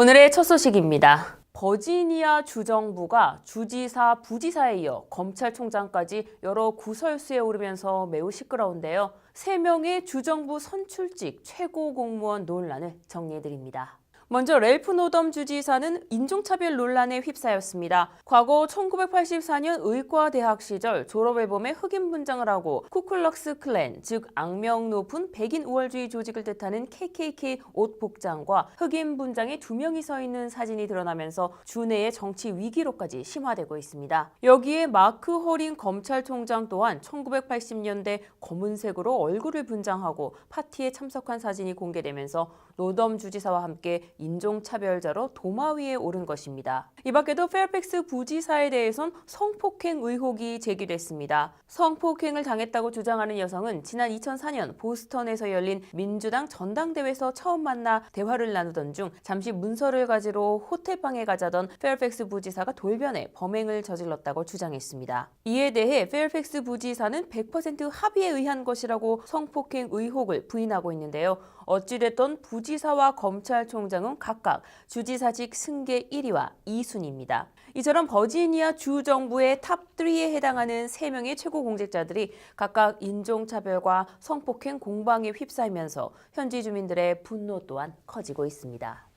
오늘의 첫 소식입니다. 버지니아 주정부가 주지사, 부지사에 이어 검찰총장까지 여러 구설수에 오르면서 매우 시끄러운데요. 세 명의 주정부 선출직 최고 공무원 논란을 정리해드립니다. 먼저 렐프 노덤 주지사는 인종차별 논란에 휩싸였습니다. 과거 1984년 의과대학 시절 졸업앨범에 흑인 분장을 하고 쿠클럭스 클랜, 즉 악명 높은 백인 우월주의 조직을 뜻하는 KKK 옷 복장과 흑인 분장의 두 명이 서 있는 사진이 드러나면서 주내의 정치 위기로까지 심화되고 있습니다. 여기에 마크 허링 검찰총장 또한 1980년대 검은색으로 얼굴을 분장하고 파티에 참석한 사진이 공개되면서 노덤 주지사와 함께 인종차별자로 도마 위에 오른 것입니다. 이 밖에도 페어팩스 부지사에 대해선 성폭행 의혹이 제기됐습니다. 성폭행을 당했다고 주장하는 여성은 지난 2004년 보스턴에서 열린 민주당 전당대회에서 처음 만나 대화를 나누던 중 잠시 문서를 가지러 호텔방에 가자던 페어팩스 부지사가 돌변해 범행을 저질렀다고 주장했습니다. 이에 대해 페어팩스 부지사는 100% 합의에 의한 것이라고 성폭행 의혹을 부인하고 있는데요. 어찌됐던 부지사와 검찰총장은 각각 주지사직 승계 1위와 2순입니다. 이처럼 버지니아 주 정부의 탑3에 해당하는 3명의 최고 공직자들이 각각 인종차별과 성폭행 공방에 휩싸이면서 현지 주민들의 분노 또한 커지고 있습니다.